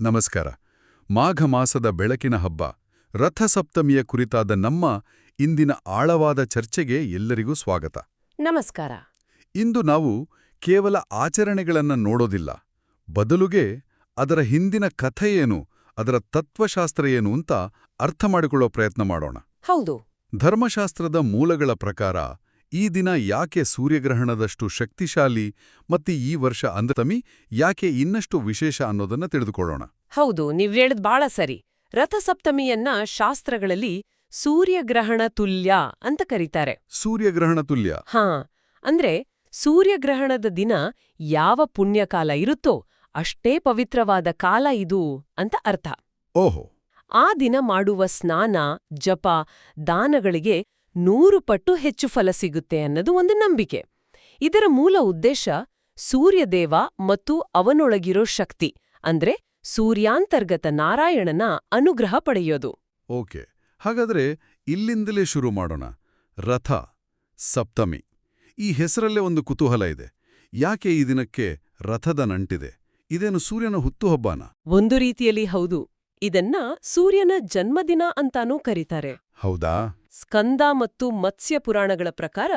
ನಮಸ್ಕಾರ. ಮಾಘ ಮಾಸದ ಬೆಳಕಿನ ಹಬ್ಬ. ರಥಸಪ್ತಮಿಯ ಕುರಿತಾದ ನಮ್ಮ ಇಂದಿನ ಆಳವಾದ ಚರ್ಚೆಗೆ ಎಲ್ಲರಿಗೂ ಸ್ವಾಗತ. ನಮಸ್ಕಾರ. ಇಂದು ನಾವು ಕೇವಲ ಆಚರಣೆಗಳನ್ನ ನೋಡೋದಿಲ್ಲ. ಬದಲುಗೆ ಅದರ ಹಿಂದಿನ ಕಥೆ ಏನು ಅದರ ತತ್ವಶಾಸ್ತ್ರ ಏನು ಅಂತ ಅರ್ಥ ಮಾಡಿಕೊಳ್ಳೋ ಪ್ರಯತ್ನ ಮಾಡೋಣ. ಹೌದು. ಧರ್ಮಶಾಸ್ತ್ರದ ಮೂಲಗಳ ಪ್ರಕಾರ ಈ ದಿನ ಯಾಕೆ ಸೂರ್ಯಗ್ರಹಣದಷ್ಟು ಶಕ್ತಿಶಾಲಿ ಮತ್ತೆ ಈ ವರ್ಷ ಅಂದ್ರತಮಿ ಯಾಕೆ ಇನ್ನಷ್ಟು ವಿಶೇಷ ಅನ್ನೋದನ್ನ ತಿಳಿದುಕೊಳ್ಳೋಣ. ಹೌದು ನೀವ್ ಹೇಳಿದ್ ಬಾಳ ಸರಿ. ರಥಸಪ್ತಮಿಯನ್ನ ಶಾಸ್ತ್ರಗಳಲ್ಲಿ ಸೂರ್ಯಗ್ರಹಣ ತುಲ್ಯ ಅಂತ ಕರೀತಾರೆ. ಸೂರ್ಯಗ್ರಹಣ ತುಲ್ಯ. ಹಾ ಅಂದ್ರೆ ಸೂರ್ಯಗ್ರಹಣದ ದಿನ ಯಾವ ಪುಣ್ಯಕಾಲ ಇರುತ್ತೋ ಅಷ್ಟೇ ಪವಿತ್ರವಾದ ಕಾಲ ಇದು ಅಂತ ಅರ್ಥ. ಓಹೋ. ಆ ದಿನ ಮಾಡುವ ಸ್ನಾನ ಜಪ ದಾನಗಳಿಗೆ ನೂರು ಪಟ್ಟು ಹೆಚ್ಚು ಫಲ ಸಿಗುತ್ತೆ ಅನ್ನೋದು ಒಂದು ನಂಬಿಕೆ. ಇದರ ಮೂಲ ಉದ್ದೇಶ ಸೂರ್ಯದೇವ ಮತ್ತು ಅವನೊಳಗಿರೋ ಶಕ್ತಿ ಅಂದ್ರೆ ಸೂರ್ಯಾಂತರ್ಗತ ನಾರಾಯಣನ ಅನುಗ್ರಹ ಪಡೆಯೋದು. ಓಕೆ ಹಾಗಾದ್ರೆ ಇಲ್ಲಿಂದಲೇ ಶುರು ಮಾಡೋಣ. ರಥ ಸಪ್ತಮಿ. ಈ ಹೆಸರಲ್ಲೇ ಒಂದು ಕುತೂಹಲ ಇದೆ. ಯಾಕೆ ಈ ದಿನಕ್ಕೆ ರಥದ ನಂಟಿದೆ? ಇದೇನು ಸೂರ್ಯನ ಹುತ್ತುಹಬ್ಬನ ಒಂದು ರೀತಿಯಲ್ಲಿ ಹೌದು. ಇದನ್ನ ಸೂರ್ಯನ ಜನ್ಮದಿನ ಅಂತಾನೂ ಕರೀತಾರೆ. ಹೌದಾ? ಸ್ಕಂದ ಮತ್ತು ಮತ್ಸ್ಯ ಪುರಾಣಗಳ ಪ್ರಕಾರ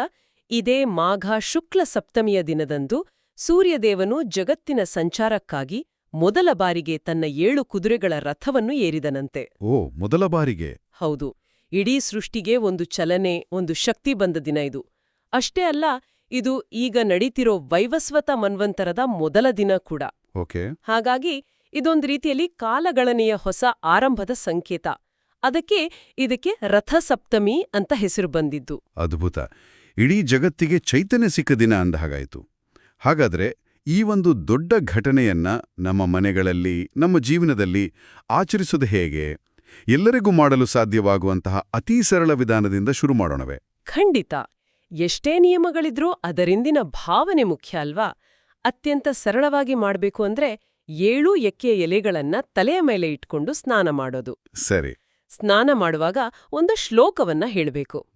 ಇದೇ ಮಾಘ ಶುಕ್ಲ ಸಪ್ತಮಿಯ ದಿನದಂದು ಸೂರ್ಯದೇವನು ಜಗತ್ತಿನ ಸಂಚಾರಕ್ಕಾಗಿ ಮೊದಲ ಬಾರಿಗೆ ತನ್ನ ಏಳು ಕುದುರೆಗಳ ರಥವನ್ನು ಏರಿದನಂತೆ. ಓ ಮೊದಲ ಬಾರಿಗೆ. ಹೌದು ಇಡೀ ಸೃಷ್ಟಿಗೆ ಒಂದು ಚಲನೆ ಒಂದು ಶಕ್ತಿ ಬಂದ ದಿನ ಇದು. ಅಷ್ಟೇ ಅಲ್ಲ ಇದು ಈಗ ನಡೀತಿರೋ ವೈವಸ್ವತ ಮನ್ವಂತರದ ಮೊದಲ ದಿನ ಕೂಡ. ಓಕೆ. ಹಾಗಾಗಿ ಇದೊಂದು ರೀತಿಯಲ್ಲಿ ಕಾಲಗಳನೆಯ ಹೊಸ ಆರಂಭದ ಸಂಕೇತ. ಅದಕ್ಕೆ ಇದಕ್ಕೆ ರಥಸಪ್ತಮಿ ಅಂತ ಹೆಸರು ಬಂದಿದ್ದು. ಅದ್ಭುತ. ಇಡೀ ಜಗತ್ತಿಗೆ ಚೈತನ್ಯ ಸಿಕ್ಕ ದಿನ ಅಂದ ಹಾಗಾಯಿತು. ಹಾಗಾದ್ರೆ ಈ ಒಂದು ದೊಡ್ಡ ಘಟನೆಯನ್ನ ನಮ್ಮ ಮನೆಗಳಲ್ಲಿ ನಮ್ಮ ಜೀವನದಲ್ಲಿ ಆಚರಿಸೋದು ಹೇಗೆ? ಎಲ್ಲರಿಗೂ ಮಾಡಲು ಸಾಧ್ಯವಾಗುವಂತಹ ಅತೀ ಸರಳ ವಿಧಾನದಿಂದ ಶುರು ಮಾಡೋಣವೆ. ಖಂಡಿತ. ಎಷ್ಟೇ ನಿಯಮಗಳಿದ್ರೂ ಅದರಿಂದಿನ ಭಾವನೆ ಮುಖ್ಯ ಅಲ್ವಾ? ಅತ್ಯಂತ ಸರಳವಾಗಿ ಮಾಡಬೇಕು ಅಂದ್ರೆ ಏಳು ಎಕ್ಕೆಯ ಎಲೆಗಳನ್ನ ತಲೆಯ ಮೇಲೆ ಇಟ್ಕೊಂಡು ಸ್ನಾನ ಮಾಡೋದು. ಸರಿ. ಸ್ನಾನ ಮಾಡುವಾಗ ಒಂದು ಶ್ಲೋಕವನ್ನ ಹೇಳಬೇಕು.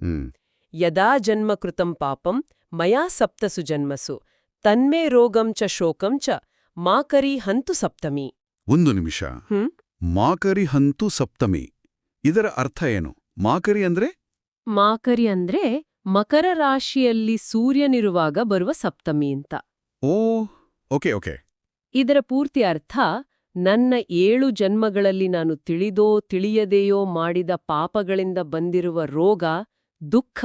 ಯದಾ ಜನ್ಮ ಕೃತಂ ಪಾಪಂ ಮಯಾ ಸಪ್ತಸು ಜನ್ಮಸು ತನ್ಮೇ ರೋಗಂ ಚ ಶೋಕಂ ಚ ಮಾಕರಿ ಹಂತು ಸಪ್ತಮಿ. ಒಂದು ನಿಮಿಷ. ಹ್ಮ್? ಮಾಕರಿ ಹಂತು ಸಪ್ತಮಿ. ಇದರ ಅರ್ಥ ಏನು? ಮಾಕರಿ ಅಂದ್ರೆ? ಮಾಕರಿ ಅಂದ್ರೆ ಮಕರ ರಾಶಿಯಲ್ಲಿ ಸೂರ್ಯನಿರುವಾಗ ಬರುವ ಸಪ್ತಮಿ ಅಂತ. Oh okay okay. ಇದರ ಪೂರ್ತಿ ಅರ್ಥ ನನ್ನ ಏಳು ಜನ್ಮಗಳಲ್ಲಿ ನಾನು ತಿಳಿದೋ ತಿಳಿಯದೆಯೋ ಮಾಡಿದ ಪಾಪಗಳಿಂದ ಬಂದಿರುವ ರೋಗ ದುಃಖ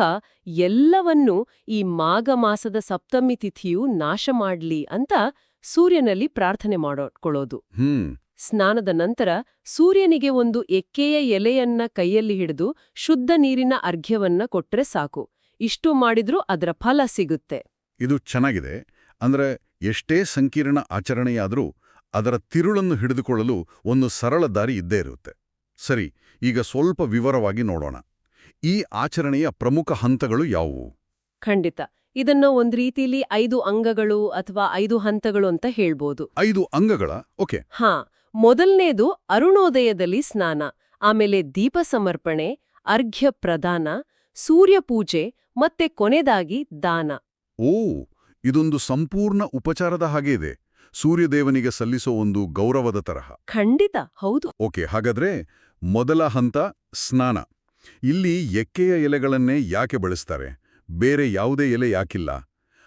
ಎಲ್ಲವನ್ನೂ ಈ ಮಾಘ ಮಾಸದ ಸಪ್ತಮಿ ತಿಥಿಯು ನಾಶ ಮಾಡ್ಲಿ ಅಂತ ಸೂರ್ಯನಲ್ಲಿ ಪ್ರಾರ್ಥನೆ ಮಾಡಿಕೊಳ್ಳೋದು ಹ್ಮ್. ಸ್ನಾನದ ನಂತರ ಸೂರ್ಯನಿಗೆ ಒಂದು ಎಕ್ಕೆಯ ಎಲೆಯನ್ನ ಕೈಯಲ್ಲಿ ಹಿಡಿದು ಶುದ್ಧ ನೀರಿನ ಅರ್ಘ್ಯವನ್ನ ಕೊಟ್ರೆ ಸಾಕು. ಇಷ್ಟು ಮಾಡಿದ್ರೂ ಅದರ ಫಲ ಸಿಗುತ್ತೆ. ಇದು ಚೆನ್ನಾಗಿದೆ. ಅಂದ್ರೆ ಎಷ್ಟೇ ಸಂಕೀರ್ಣ ಆಚರಣೆಯಾದರೂ ಅದರ ತಿರುಳನ್ನು ಹಿಡಿದುಕೊಳ್ಳಲು ಒಂದು ಸರಳ ದಾರಿ ಇದ್ದೇ ಇರುತ್ತೆ. ಸರಿ ಈಗ ಸ್ವಲ್ಪ ವಿವರವಾಗಿ ನೋಡೋಣ. ಈ ಆಚರಣೆಯ ಪ್ರಮುಖ ಹಂತಗಳು ಯಾವುವು? ಖಂಡಿತ. ಇದನ್ನ ಒಂದ್ ರೀತಿಲಿ ಐದು ಅಂಗಗಳು ಅಥವಾ ಐದು ಹಂತಗಳು ಅಂತ ಹೇಳ್ಬೋದು. ಐದು ಅಂಗಗಳ? ಓಕೆ. ಹಾ ಮೊದಲನೇದು ಅರುಣೋದಯದಲ್ಲಿ ಸ್ನಾನ ಆಮೇಲೆ ದೀಪ ಸಮರ್ಪಣೆ ಅರ್ಘ್ಯ ಪ್ರದಾನ ಸೂರ್ಯ ಪೂಜೆ ಮತ್ತೆ ಕೊನೆದಾಗಿ ದಾನ. ಓ ಇದೊಂದು ಸಂಪೂರ್ಣ ಉಪಚಾರದ ಹಾಗೆ ಇದೆ. ಸೂರ್ಯದೇವನಿಗೆ ಸಲ್ಲಿಸೋ ಒಂದು ಗೌರವದ ತರಹ. ಖಂಡಿತ ಹೌದು. ಓಕೆ ಹಾಗಾದ್ರೆ ಮೊದಲ ಹಂತ ಸ್ನಾನ. ಇಲ್ಲಿ ಎಕ್ಕೆಯ ಎಲೆಗಳನ್ನೇ ಯಾಕೆ ಬಳಸ್ತಾರೆ? ಬೇರೆ ಯಾವುದೇ ಎಲೆ ಯಾಕಿಲ್ಲ?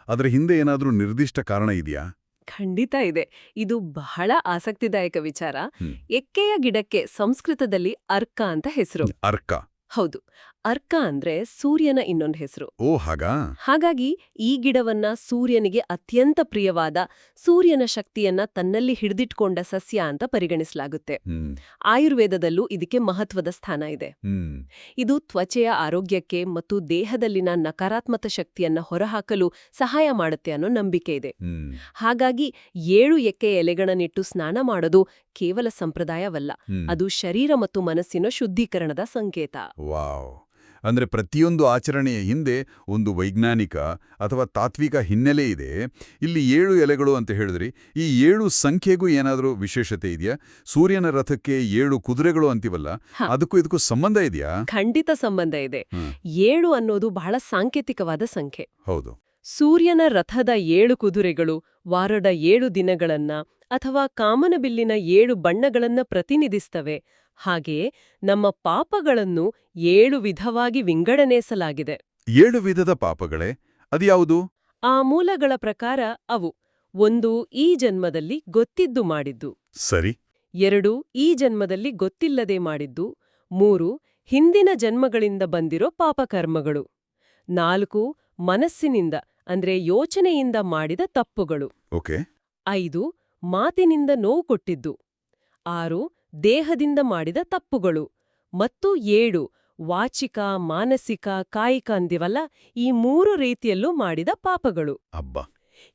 ಅದರ ಹಿಂದೆ ಏನಾದರೂ ನಿರ್ದಿಷ್ಟ ಕಾರಣ ಇದೆಯಾ? ಖಂಡಿತ ಇದೆ. ಇದು ಬಹಳ ಆಸಕ್ತಿದಾಯಕ ವಿಚಾರ. ಎಕ್ಕೆಯ ಗಿಡಕ್ಕೆ ಸಂಸ್ಕೃತದಲ್ಲಿ ಅರ್ಕ ಅಂತ ಹೆಸರು. ಅರ್ಕ. ಹೌದು. ಅರ್ಕ ಅಂದ್ರೆ ಸೂರ್ಯನ ಇನ್ನೊಂದು ಹೆಸರು. ಓ ಹಾಗಾ? ಹಾಗಾಗಿ ಈ ಗಿಡವನ್ನ ಸೂರ್ಯನಿಗೆ ಅತ್ಯಂತ ಪ್ರಿಯವಾದ ಸೂರ್ಯನ ಶಕ್ತಿಯನ್ನ ತನ್ನಲ್ಲಿ ಹಿಡಿದಿಟ್ಕೊಂಡ ಸಸ್ಯ ಅಂತ ಪರಿಗಣಿಸಲಾಗುತ್ತೆ. ಆಯುರ್ವೇದದಲ್ಲೂ ಇದಕ್ಕೆ ಮಹತ್ವದ ಸ್ಥಾನ ಇದೆ. ಇದು ತ್ವಚೆಯ ಆರೋಗ್ಯಕ್ಕೆ ಮತ್ತು ದೇಹದಲ್ಲಿನ ನಕಾರಾತ್ಮಕ ಶಕ್ತಿಯನ್ನ ಹೊರಹಾಕಲು ಸಹಾಯ ಮಾಡುತ್ತೆ ಅನ್ನೋ ನಂಬಿಕೆ ಇದೆ. ಹಾಗಾಗಿ ಏಳು ಎಕ್ಕೆ ಎಲೆಗಳನ್ನಿಟ್ಟು ಸ್ನಾನ ಮಾಡೋದು ಕೇವಲ ಸಂಪ್ರದಾಯವಲ್ಲ. ಅದು ಶರೀರ ಮತ್ತು ಮನಸ್ಸಿನ ಶುದ್ಧೀಕರಣದ ಸಂಕೇತ. ವಾವ್. ಅಂದ್ರೆ ಪ್ರತಿಯೊಂದು ಆಚರಣೆಯ ಹಿಂದೆ ಒಂದು ವೈಜ್ಞಾನಿಕ ಅಥವಾ ತಾತ್ವಿಕ ಹಿನ್ನೆಲೆ ಇದೆ. ಇಲ್ಲಿ ಏಳು ಎಲೆಗಳು ಅಂತ ಹೇಳಿದ್ರಿ. ಈ ಏಳು ಸಂಖ್ಯೆಗೂ ಏನಾದರೂ ವಿಶೇಷತೆ ಇದೆಯಾ? ಸೂರ್ಯನ ರಥಕ್ಕೆ ಏಳು ಕುದುರೆಗಳು ಅಂತಿವಲ್ಲ. ಅದಕ್ಕೂ ಇದಕ್ಕೂ ಸಂಬಂಧ ಇದೆಯಾ? ಖಂಡಿತ ಸಂಬಂಧ ಇದೆ. ಏಳು ಅನ್ನೋದು ಬಹಳ ಸಾಂಕೇತಿಕವಾದ ಸಂಖ್ಯೆ. ಹೌದು. ಸೂರ್ಯನ ರಥದ ಏಳು ಕುದುರೆಗಳು ವಾರದ ಏಳು ದಿನಗಳನ್ನ ಅಥವಾ ಕಾಮನಬಿಲ್ಲಿನ ಏಳು ಬಣ್ಣಗಳನ್ನ ಪ್ರತಿನಿಧಿಸ್ತವೆ. ಹಾಗೆಯೇ ನಮ್ಮ ಪಾಪಗಳನ್ನು ಏಳು ವಿಧವಾಗಿ ವಿಂಗಡನೆಸಲಾಗಿದೆ ಏಳು ವಿಧದ ಪಾಪಗಳೇ? ಅದ್ಯಾವುದು? ಆ ಮೂಲಗಳ ಪ್ರಕಾರ ಅವು ಒಂದು ಈ ಜನ್ಮದಲ್ಲಿ ಗೊತ್ತಿದ್ದು ಮಾಡಿದ್ದು. ಸರಿ. ಎರಡು ಈ ಜನ್ಮದಲ್ಲಿ ಗೊತ್ತಿಲ್ಲದೆ ಮಾಡಿದ್ದು. ಮೂರು ಹಿಂದಿನ ಜನ್ಮಗಳಿಂದ ಬಂದಿರೋ ಪಾಪಕರ್ಮಗಳು. ನಾಲ್ಕು ಮನಸ್ಸಿನಿಂದ ಅಂದ್ರೆ ಯೋಚನೆಯಿಂದ ಮಾಡಿದ ತಪ್ಪುಗಳು. ಓಕೆ. ಐದು ಮಾತಿನಿಂದ ನೋವು ಕೊಟ್ಟಿದ್ದು. ಆರು ದೇಹದಿಂದ ಮಾಡಿದ ತಪ್ಪುಗಳು. ಮತ್ತು ಏಳು ವಾಚಿಕ ಮಾನಸಿಕ ಕಾಯಿಕ ಅಂದಿವಲ್ಲ ಈ ಮೂರು ರೀತಿಯಲ್ಲೂ ಮಾಡಿದ ಪಾಪಗಳು. ಅಬ್ಬ.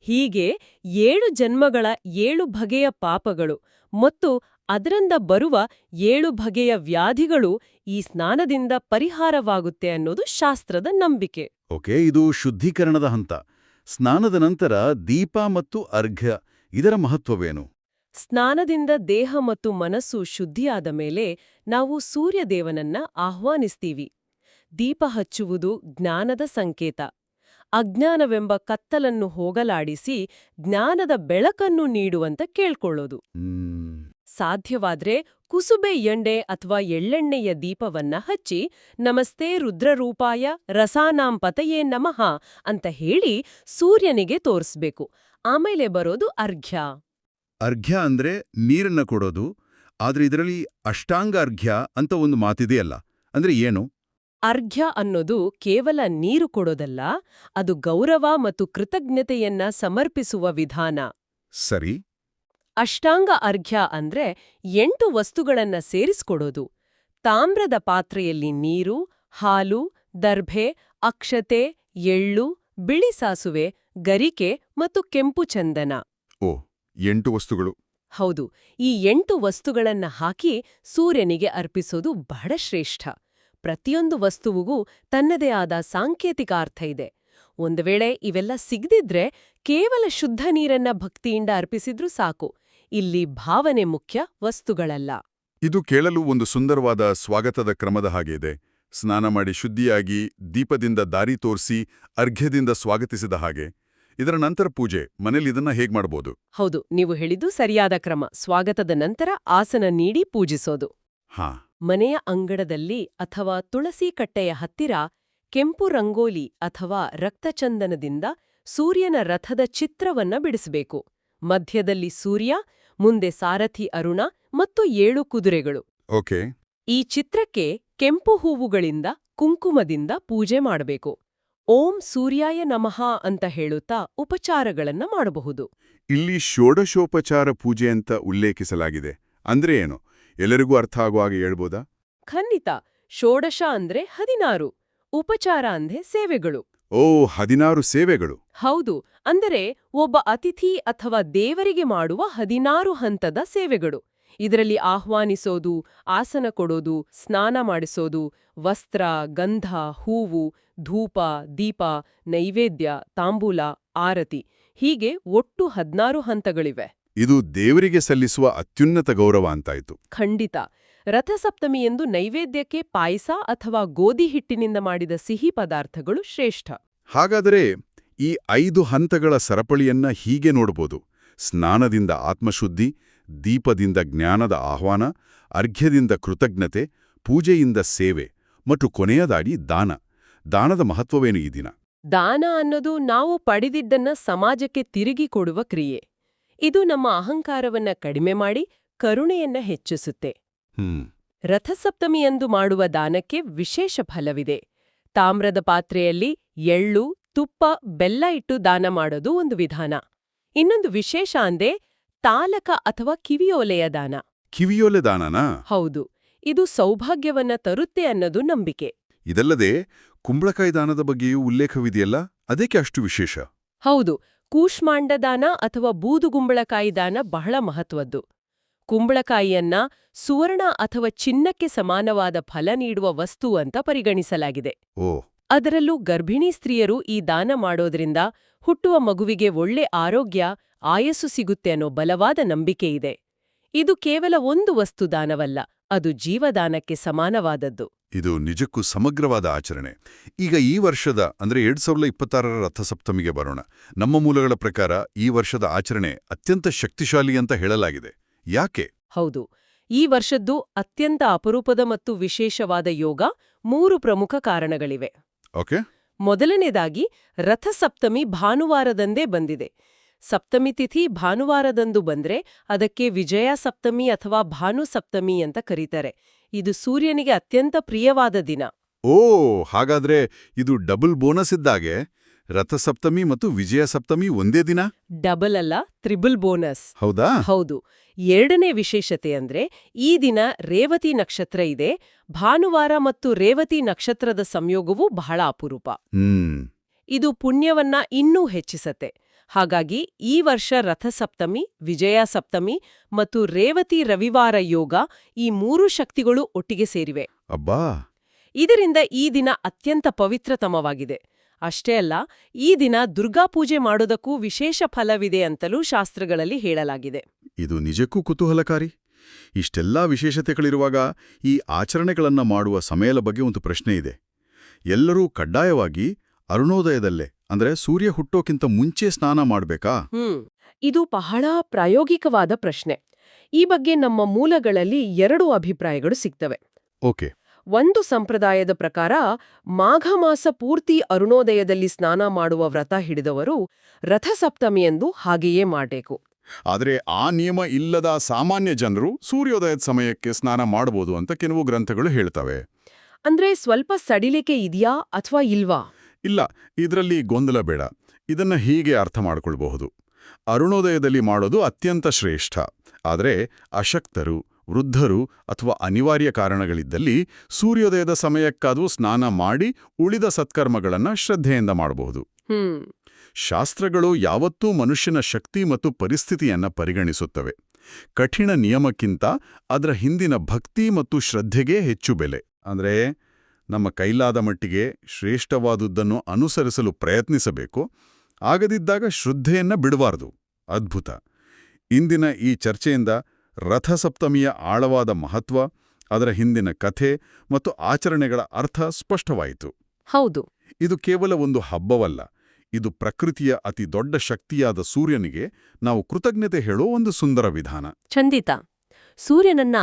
ಹೀಗೆ ಏಳು ಜನ್ಮಗಳ ಏಳು ಬಗೆಯ ಪಾಪಗಳು ಮತ್ತು ಅದರಿಂದ ಬರುವ ಏಳು ಬಗೆಯ ವ್ಯಾಧಿಗಳು ಈ ಸ್ನಾನದಿಂದ ಪರಿಹಾರವಾಗುತ್ತೆ ಅನ್ನೋದು ಶಾಸ್ತ್ರದ ನಂಬಿಕೆ. ಓಕೆ ಇದು ಶುದ್ಧೀಕರಣದ ಹಂತ. ಸ್ನಾನದ ನಂತರ ದೀಪ ಮತ್ತು ಅರ್ಘ್ಯ ಇದರ ಮಹತ್ವವೇನು? ಸ್ನಾನದಿಂದ ದೇಹ ಮತ್ತು ಮನಸ್ಸು ಶುದ್ಧಿಯಾದ ಮೇಲೆ ನಾವು ಸೂರ್ಯದೇವನನ್ನ ಆಹ್ವಾನಿಸ್ತೀವಿ. ದೀಪ ಹಚ್ಚುವುದು ಜ್ಞಾನದ ಸಂಕೇತ. ಅಜ್ಞಾನವೆಂಬ ಕತ್ತಲನ್ನು ಹೋಗಲಾಡಿಸಿ ಜ್ಞಾನದ ಬೆಳಕನ್ನು ನೀಡುವಂತ ಕೇಳ್ಕೊಳ್ಳೋದು. ಸಾಧ್ಯವಾದ್ರೆ ಕುಸುಬೆ ಎಂಡೆ ಅಥವಾ ಎಳ್ಳೆಣ್ಣೆಯ ದೀಪವನ್ನ ಹಚ್ಚಿ, ನಮಸ್ತೆ ರುದ್ರರೂಪಾಯ ರಸಾನಾಂ ಪತಯೇ ನಮಃ ಅಂತ ಹೇಳಿ ಸೂರ್ಯನಿಗೆ ತೋರಿಸ್ಬೇಕು. ಆಮೇಲೆ ಬರೋದು ಅರ್ಘ್ಯ. ಅರ್ಘ್ಯ ಅಂದ್ರೆ ನೀರನ್ನ ಕೊಡೋದು. ಆದ್ರೆ ಇದರಲ್ಲಿ ಅಷ್ಟಾಂಗ ಅರ್ಘ್ಯ ಅಂತ ಒಂದು ಮಾತಿದೆಯಲ್ಲ. ಅಂದ್ರೆ ಏನು? ಅರ್ಘ್ಯ ಅನ್ನೋದು ಕೇವಲ ನೀರು ಕೊಡೋದಲ್ಲ ಅದು ಗೌರವ ಮತ್ತು ಕೃತಜ್ಞತೆಯನ್ನ ಸಮರ್ಪಿಸುವ ವಿಧಾನ. ಸರಿ. ಅಷ್ಟಾಂಗ ಅರ್ಘ್ಯ ಅಂದ್ರೆ ಎಂಟು ವಸ್ತುಗಳನ್ನ ಸೇರಿಸ್ಕೊಡೋದು. ತಾಮ್ರದ ಪಾತ್ರೆಯಲ್ಲಿ ನೀರು ಹಾಲು ದರ್ಭೆ ಅಕ್ಷತೆ ಎಳ್ಳು ಬಿಳಿ ಸಾಸುವೆ ಗರಿಕೆ ಮತ್ತು ಕೆಂಪು ಚಂದನ. ಓ. ಎಂಟು ವಸ್ತುಗಳು. ಹೌದು ಈ ಎಂಟು ವಸ್ತುಗಳನ್ನ ಹಾಕಿ ಸೂರ್ಯನಿಗೆ ಅರ್ಪಿಸೋದು ಬಹಳ ಶ್ರೇಷ್ಠ. ಪ್ರತಿಯೊಂದು ವಸ್ತುವಿಗೂ ತನ್ನದೇ ಆದ ಸಾಂಕೇತಿಕ ಅರ್ಥ ಇದೆ. ಒಂದು ವೇಳೆ ಇವೆಲ್ಲ ಸಿಗದಿದ್ರೆ ಕೇವಲ ಶುದ್ಧ ನೀರನ್ನ ಭಕ್ತಿಯಿಂದ ಅರ್ಪಿಸಿದ್ರೂ ಸಾಕು. ಇಲ್ಲಿ ಭಾವನೆ ಮುಖ್ಯ ವಸ್ತುಗಳಲ್ಲ. ಇದು ಕೇಳಲು ಒಂದು ಸುಂದರವಾದ ಸ್ವಾಗತದ ಕ್ರಮದ ಹಾಗೆ ಇದೆ. ಸ್ನಾನ ಮಾಡಿ ಶುದ್ಧಿಯಾಗಿ ದೀಪದಿಂದ ದಾರಿ ತೋರಿಸಿ ಅರ್ಘ್ಯದಿಂದ ಸ್ವಾಗತಿಸಿದ ಹಾಗೆ. ಇದರ ನಂತರ ಪೂಜೆ ಮನೇಲಿ ಇದನ್ನ ಹೇಗ್ ಮಾಡಬಹುದು ಹೌದು ನೀವು ಹೇಳಿದ್ದು ಸರಿಯಾದ ಕ್ರಮ. ಸ್ವಾಗತದ ನಂತರ ಆಸನ ನೀಡಿ ಪೂಜಿಸೋದು. ಹಾ. ಮನೆಯ ಅಂಗಡದಲ್ಲಿ ಅಥವಾ ತುಳಸಿ ಕಟ್ಟೆಯ ಹತ್ತಿರ ಕೆಂಪು ರಂಗೋಲಿ ಅಥವಾ ರಕ್ತಚಂದನದಿಂದ ಸೂರ್ಯನ ರಥದ ಚಿತ್ರವನ್ನ ಬಿಡಿಸಬೇಕು. ಮಧ್ಯದಲ್ಲಿ ಸೂರ್ಯ ಮುಂದೆ ಸಾರಥಿ ಅರುಣ ಮತ್ತು ಏಳು ಕುದುರೆಗಳು. ಓಕೆ. ಈ ಚಿತ್ರಕ್ಕೆ ಕೆಂಪು ಹೂವುಗಳಿಂದ ಕುಂಕುಮದಿಂದ ಪೂಜೆ ಮಾಡಬೇಕು. ಓಂ ಸೂರ್ಯಾಯ ನಮಃ ಅಂತ ಹೇಳುತ್ತಾ ಉಪಚಾರಗಳನ್ನ ಮಾಡಬಹುದು. ಇಲ್ಲಿ ಷೋಡಶೋಪಚಾರ ಪೂಜೆ ಅಂತ ಉಲ್ಲೇಖಿಸಲಾಗಿದೆ. ಅಂದ್ರೆ ಏನು? ಎಲ್ಲರಿಗೂ ಅರ್ಥ ಆಗುವಾಗ ಹೇಳ್ಬೋದಾ? ಖಂಡಿತ. ಷೋಡಶ ಅಂದ್ರೆ ಹದಿನಾರು. ಉಪಚಾರ ಅಂದ್ರೆ ಸೇವೆಗಳು. ಓ ಹದಿನಾರು ಸೇವೆಗಳು. ಹೌದು. ಅಂದರೆ ಒಬ್ಬ ಅತಿಥಿ ಅಥವಾ ದೇವರಿಗೆ ಮಾಡುವ ಹದಿನಾರು ಹಂತದ ಸೇವೆಗಳು. ಇದರಲ್ಲಿ ಆಹ್ವಾನಿಸೋದು ಆಸನ ಕೊಡೋದು ಸ್ನಾನ ಮಾಡಿಸೋದು ವಸ್ತ್ರ ಗಂಧ ಹೂವು ಧೂಪ ದೀಪ ನೈವೇದ್ಯ ತಾಂಬೂಲ ಆರತಿ ಹೀಗೆ ಒಟ್ಟು ಹದ್ನಾರು ಹಂತಗಳಿವೆ. ಇದು ದೇವರಿಗೆ ಸಲ್ಲಿಸುವ ಅತ್ಯುನ್ನತ ಗೌರವ ಅಂತಾಯಿತು. ಖಂಡಿತ. ರಥಸಪ್ತಮಿಯೆಂದು ನೈವೇದ್ಯಕ್ಕೆ ಪಾಯಸ ಅಥವಾ ಗೋಧಿ ಹಿಟ್ಟಿನಿಂದ ಮಾಡಿದ ಸಿಹಿ ಪದಾರ್ಥಗಳು ಶ್ರೇಷ್ಠ. ಹಾಗಾದರೆ ಈ ಐದು ಹಂತಗಳ ಸರಪಳಿಯನ್ನ ಹೀಗೆ ನೋಡಬಹುದು ಸ್ನಾನದಿಂದ ಆತ್ಮಶುದ್ಧಿ ದೀಪದಿಂದ ಜ್ಞಾನದ ಆಹ್ವಾನ ಅರ್ಘ್ಯದಿಂದ ಕೃತಜ್ಞತೆ ಪೂಜೆಯಿಂದ ಸೇವೆ ಮತ್ತು ಕೊನೆಯದಾಗಿ ದಾನ. ದಾನದ ಮಹತ್ವವೇನು ಈ ದಿನ? ದಾನ ಅನ್ನೋದು ನಾವು ಪಡೆದಿದ್ದನ್ನ ಸಮಾಜಕ್ಕೆ ತಿರುಗಿ ಕೊಡುವ ಕ್ರಿಯೆ. ಇದು ನಮ್ಮ ಅಹಂಕಾರವನ್ನ ಕಡಿಮೆ ಮಾಡಿ ಕರುಣೆಯನ್ನ ಹೆಚ್ಚಿಸುತ್ತೆ. ಹ್ಮ್. ರಥಸಪ್ತಮಿಯಂದು ಮಾಡುವ ದಾನಕ್ಕೆ ವಿಶೇಷ ಫಲವಿದೆ. ತಾಮ್ರದ ಪಾತ್ರೆಯಲ್ಲಿ ಎಳ್ಳು ತುಪ್ಪ ಬೆಲ್ಲ ಇಟ್ಟು ದಾನ ಮಾಡೋದು ಒಂದು ವಿಧಾನ. ಇನ್ನೊಂದು ವಿಶೇಷ ಅಂದೆ ತಾಲಕ ಅಥವಾ ಕಿವಿಯೋಲೆಯ ದಾನ. ಕಿವಿಯೋಲೆ ದಾನನಾ? ಹೌದು. ಇದು ಸೌಭಾಗ್ಯವನ್ನ ತರುತ್ತೆ ಅನ್ನೋದು ನಂಬಿಕೆ. ಇದಲ್ಲದೆ ಕುಂಬಳಕಾಯಿ ದಾನದ ಬಗ್ಗೆಯೂ ಉಲ್ಲೇಖವಿದೆಯಲ್ಲ? ಅದಕ್ಕೆ ಅಷ್ಟು ವಿಶೇಷ. ಹೌದು. ಕೂಷ್ಮಾಂಡ ದಾನ ಅಥವಾ ಬೂದುಗುಂಬಳಕಾಯಿ ದಾನ ಬಹಳ ಮಹತ್ವದ್ದು. ಕುಂಬಳಕಾಯಿಯನ್ನ ಸುವರ್ಣ ಅಥವಾ ಚಿನ್ನಕ್ಕೆ ಸಮಾನವಾದ ಫಲ ನೀಡುವ ವಸ್ತು ಅಂತ ಪರಿಗಣಿಸಲಾಗಿದೆ. ಓ. ಅದರಲ್ಲೂ ಗರ್ಭಿಣಿ ಸ್ತ್ರೀಯರು ಈ ದಾನ ಮಾಡೋದ್ರಿಂದ ಹುಟ್ಟುವ ಮಗುವಿಗೆ ಒಳ್ಳೆ ಆರೋಗ್ಯ ಆಯಸ್ಸು ಸಿಗುತ್ತೆ ಅನ್ನೋ ಬಲವಾದ ನಂಬಿಕೆ ಇದೆ. ಇದು ಕೇವಲ ಒಂದು ವಸ್ತು ದಾನವಲ್ಲ ಅದು ಜೀವದಾನಕ್ಕೆ ಸಮಾನವಾದದ್ದು. ಇದು ನಿಜಕ್ಕೂ ಸಮಗ್ರವಾದ ಆಚರಣೆ. ಈಗ ಈ ವರ್ಷದ ಅಂದ್ರೆ ಎರಡ್ ಸಾವಿರದ ಇಪ್ಪತ್ತಾರರ ರಥಸಪ್ತಮಿಗೆ ಬರೋಣ. ನಮ್ಮ ಮೂಲಗಳ ಪ್ರಕಾರ ಈ ವರ್ಷದ ಆಚರಣೆ ಅತ್ಯಂತ ಶಕ್ತಿಶಾಲಿ ಅಂತ ಹೇಳಲಾಗಿದೆ. ಯಾಕೆ? ಹೌದು. ಈ ವರ್ಷದ್ದು ಅತ್ಯಂತ ಅಪರೂಪದ ಮತ್ತು ವಿಶೇಷವಾದ ಯೋಗ ಮೂರು ಪ್ರಮುಖ ಕಾರಣಗಳಿವೆ. ಓಕೆ. ಮೊದಲನೇದಾಗಿ ರಥಸಪ್ತಮಿ ಭಾನುವಾರದಂದೇ ಬಂದಿದೆ. ಸಪ್ತಮಿ ತಿಥಿ ಭಾನುವಾರದಂದು ಬಂದ್ರೆ ಅದಕ್ಕೆ ವಿಜಯ ಸಪ್ತಮಿ ಅಥವಾ ಭಾನು ಸಪ್ತಮಿ ಅಂತ ಕರೀತಾರೆ. ಇದು ಸೂರ್ಯನಿಗೆ ಅತ್ಯಂತ ಪ್ರಿಯವಾದ ದಿನ. ಓ, ಹಾಗಾದ್ರೆ ಇದು ಡಬಲ್ ಬೋನಸ್ ಇದ್ದಾಗೆ. ರಥಸಪ್ತಮಿ ಮತ್ತು ವಿಜಯ ಸಪ್ತಮಿ ಒಂದೇ ದಿನ? ಡಬಲ್ ಅಲ್ಲ ತ್ರಿಬಲ್ ಬೋನಸ್. ಹೌದಾ? ಹೌದು. ಎರಡನೇ ವಿಶೇಷತೆ ಅಂದ್ರೆ ಈ ದಿನ ರೇವತಿ ನಕ್ಷತ್ರ ಇದೆ. ಭಾನುವಾರ ಮತ್ತು ರೇವತಿ ನಕ್ಷತ್ರದ ಸಂಯೋಗವೂ ಬಹಳ ಅಪರೂಪ. ಇದು ಪುಣ್ಯವನ್ನ ಇನ್ನೂ ಹೆಚ್ಚಿಸತ್ತೆ. ಹಾಗಾಗಿ ಈ ವರ್ಷ ರಥಸಪ್ತಮಿ ವಿಜಯ ಸಪ್ತಮಿ ಮತ್ತು ರೇವತಿ ರವಿವಾರ ಯೋಗ ಈ ಮೂರು ಶಕ್ತಿಗಳು ಒಟ್ಟಿಗೆ ಸೇರಿವೆ. ಅಬ್ಬಾ! ಇದರಿಂದ ಈ ದಿನ ಅತ್ಯಂತ ಪವಿತ್ರತಮವಾಗಿದೆ. ಅಷ್ಟೇ ಅಲ್ಲ ಈ ದಿನ ದುರ್ಗಾಪೂಜೆ ಮಾಡೋದಕ್ಕೂ ವಿಶೇಷ ಫಲವಿದೆ ಅಂತಲೂ ಶಾಸ್ತ್ರಗಳಲ್ಲಿ ಹೇಳಲಾಗಿದೆ. ಇದು ನಿಜಕ್ಕೂ ಕುತೂಹಲಕಾರಿ. ಇಷ್ಟೆಲ್ಲಾ ವಿಶೇಷತೆಗಳಿರುವಾಗ ಈ ಆಚರಣೆಗಳನ್ನು ಮಾಡುವ ಸಮಯದ ಬಗ್ಗೆ ಒಂದು ಪ್ರಶ್ನೆ ಇದೆ. ಎಲ್ಲರೂ ಕಡ್ಡಾಯವಾಗಿ ಅರುಣೋದಯದಲ್ಲೇ ಅಂದ್ರೆ ಸೂರ್ಯ ಹುಟ್ಟೋಕ್ಕಿಂತ ಮುಂಚೆ ಸ್ನಾನ ಮಾಡಬೇಕಾ? ಇದು ಬಹಳ ಪ್ರಾಯೋಗಿಕವಾದ ಪ್ರಶ್ನೆ. ಈ ಬಗ್ಗೆ ನಮ್ಮ ಮೂಲಗಳಲ್ಲಿ ಎರಡು ಅಭಿಪ್ರಾಯಗಳು ಸಿಗ್ತವೆ. ಓಕೆ. ಒಂದು ಸಂಪ್ರದಾಯದ ಪ್ರಕಾರ ಮಾಘ ಮಾಸ ಪೂರ್ತಿ ಅರುಣೋದಯದಲ್ಲಿ ಸ್ನಾನ ಮಾಡುವ ವ್ರತ ಹಿಡಿದವರು ರಥಸಪ್ತಮಿಯಂದು ಹಾಗೆಯೇ ಮಾಡಬೇಕು. ಆದರೆ ಆ ನಿಯಮ ಇಲ್ಲದ ಸಾಮಾನ್ಯ ಜನರು ಸೂರ್ಯೋದಯದ ಸಮಯಕ್ಕೆ ಸ್ನಾನ ಮಾಡಬಹುದು ಅಂತ ಕೆಲವು ಗ್ರಂಥಗಳು ಹೇಳ್ತವೆ. ಅಂದ್ರೆ ಸ್ವಲ್ಪ ಸಡಿಲಿಕೆ ಇದೆಯಾ ಅಥವಾ ಇಲ್ವಾ? ಇಲ್ಲ ಇದರಲ್ಲಿ ಗೊಂದಲ ಬೇಡ. ಇದನ್ನ ಹೀಗೆ ಅರ್ಥ ಮಾಡಿಕೊಳ್ಬಹುದು. ಅರುಣೋದಯದಲ್ಲಿ ಮಾಡೋದು ಅತ್ಯಂತ ಶ್ರೇಷ್ಠ. ಆದರೆ ಅಶಕ್ತರು ವೃದ್ಧರು ಅಥವಾ ಅನಿವಾರ್ಯ ಕಾರಣಗಳಿದ್ದಲ್ಲಿ ಸೂರ್ಯೋದಯದ ಸಮಯಕ್ಕಾದರೂ ಸ್ನಾನ ಮಾಡಿ ಉಳಿದ ಸತ್ಕರ್ಮಗಳನ್ನು ಶ್ರದ್ಧೆಯಿಂದ ಮಾಡಬಹುದು. ಶಾಸ್ತ್ರಗಳು ಯಾವತ್ತೂ ಮನುಷ್ಯನ ಶಕ್ತಿ ಮತ್ತು ಪರಿಸ್ಥಿತಿಯನ್ನು ಪರಿಗಣಿಸುತ್ತವೆ. ಕಠಿಣ ನಿಯಮಕ್ಕಿಂತ ಅದರ ಹಿಂದಿನ ಭಕ್ತಿ ಮತ್ತು ಶ್ರದ್ಧೆಗೆ ಹೆಚ್ಚು ಬೆಲೆ. ಅಂದ್ರೆ ನಮ್ಮ ಕೈಲಾದ ಮಟ್ಟಿಗೆ ಶ್ರೇಷ್ಠವಾದುದನ್ನು ಅನುಸರಿಸಲು ಪ್ರಯತ್ನಿಸಬೇಕು. ಆಗದಿದ್ದಾಗ ಶ್ರದ್ಧೆಯನ್ನು ಬಿಡಬಾರದು. ಅದ್ಭುತ. ಇಂದಿನ ಈ ಚರ್ಚೆಯಿಂದ ರಥಸಪ್ತಮಿಯ ಆಳವಾದ ಮಹತ್ವ ಅದರ ಹಿಂದಿನ ಕಥೆ ಮತ್ತು ಆಚರಣೆಗಳ ಅರ್ಥ ಸ್ಪಷ್ಟವಾಯಿತು. ಹೌದು. ಇದು ಕೇವಲ ಒಂದು ಹಬ್ಬವಲ್ಲ ಇದು ಪ್ರಕೃತಿಯ ಅತಿ ದೊಡ್ಡ ಶಕ್ತಿಯಾದ ಸೂರ್ಯನಿಗೆ ನಾವು ಕೃತಜ್ಞತೆ ಹೇಳೋ ಒಂದು ಸುಂದರ ವಿಧಾನ. ಚಂದಿತ ಸೂರ್ಯನನ್ನ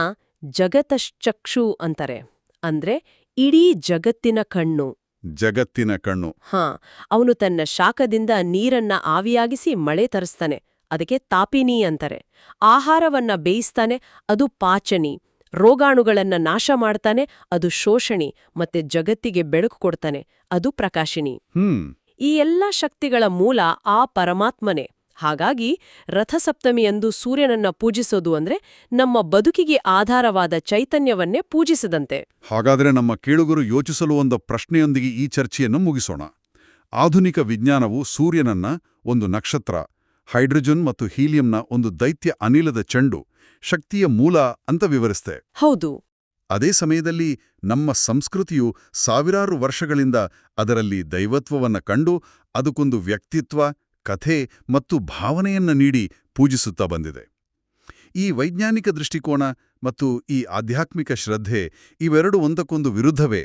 ಜಗತಶ್ಚಕ್ಷು ಅಂತಾರೆ ಅಂದ್ರೆ ಇಡೀ ಜಗತ್ತಿನ ಕಣ್ಣು. ಜಗತ್ತಿನ ಕಣ್ಣು. ಹಾ ಅವನು ತನ್ನ ಶಾಖದಿಂದ ನೀರನ್ನ ಆವಿಯಾಗಿಸಿ ಮಳೆ ತರಿಸ್ತಾನೆ. ಅದಕ್ಕೆ ತಾಪಿನಿ ಅಂತಾರೆ. ಆಹಾರವನ್ನ ಬೇಯಿಸ್ತಾನೆ ಅದು ಪಾಚನಿ ರೋಗಾಣುಗಳನ್ನ ನಾಶ ಮಾಡ್ತಾನೆ ಅದು ಶೋಷಣಿ. ಮತ್ತೆ ಜಗತ್ತಿಗೆ ಬೆಳಕು ಕೊಡ್ತಾನೆ ಅದು ಪ್ರಕಾಶಿನಿ ಹ್ಮ್. ಈ ಎಲ್ಲ ಶಕ್ತಿಗಳ ಮೂಲ ಆ ಪರಮಾತ್ಮನೇ. ಹಾಗಾಗಿ ರಥಸಪ್ತಮಿಯಂದು ಸೂರ್ಯನನ್ನ ಪೂಜಿಸೋದು ಅಂದ್ರೆ ನಮ್ಮ ಬದುಕಿಗೆ ಆಧಾರವಾದ ಚೈತನ್ಯವನ್ನೇ ಪೂಜಿಸದಂತೆ. ಹಾಗಾದ್ರೆ ನಮ್ಮ ಕೇಳುಗರು ಯೋಚಿಸಲು ಒಂದು ಪ್ರಶ್ನೆಯೊಂದಿಗೆ ಈ ಚರ್ಚೆಯನ್ನು ಮುಗಿಸೋಣ. ಆಧುನಿಕ ವಿಜ್ಞಾನವು ಸೂರ್ಯನನ್ನ ಒಂದು ನಕ್ಷತ್ರ ಹೈಡ್ರೋಜನ್ ಮತ್ತು ಹೀಲಿಯಂನ ಒಂದು ದೈತ್ಯ ಅನಿಲದ ಚೆಂಡು ಶಕ್ತಿಯ ಮೂಲ ಅಂತ ವಿವರಿಸ್ತೆ. ಹೌದು. ಅದೇ ಸಮಯದಲ್ಲಿ ನಮ್ಮ ಸಂಸ್ಕೃತಿಯು ಸಾವಿರಾರು ವರ್ಷಗಳಿಂದ ಅದರಲ್ಲಿ ದೈವತ್ವವನ್ನ ಕಂಡು ಅದಕ್ಕೊಂದು ವ್ಯಕ್ತಿತ್ವ ಕಥೆ ಮತ್ತು ಭಾವನೆಯನ್ನ ನೀಡಿ ಪೂಜಿಸುತ್ತಾ ಬಂದಿದೆ. ಈ ವೈಜ್ಞಾನಿಕ ದೃಷ್ಟಿಕೋನ ಮತ್ತು ಈ ಆಧ್ಯಾತ್ಮಿಕ ಶ್ರದ್ಧೆ ಇವೆರಡು ಒಂದಕ್ಕೊಂದು ವಿರುದ್ಧವೇ?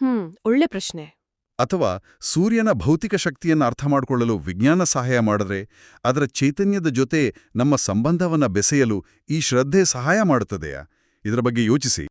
ಹ್ಮ್ ಒಳ್ಳೆ ಪ್ರಶ್ನೆ. ಅಥವಾ ಸೂರ್ಯನ ಭೌತಿಕ ಶಕ್ತಿಯನ್ನು ಅರ್ಥ ಮಾಡಿಕೊಳ್ಳಲು ವಿಜ್ಞಾನ ಸಹಾಯ ಮಾಡಿದ್ರೆ ಅದರ ಚೈತನ್ಯದ ಜೊತೆ ನಮ್ಮ ಸಂಬಂಧವನ್ನು ಬೆಸೆಯಲು ಈ ಶ್ರದ್ಧೆ ಸಹಾಯ ಮಾಡುತ್ತದೆಯಾ? ಇದರ ಬಗ್ಗೆ ಯೋಚಿಸಿ.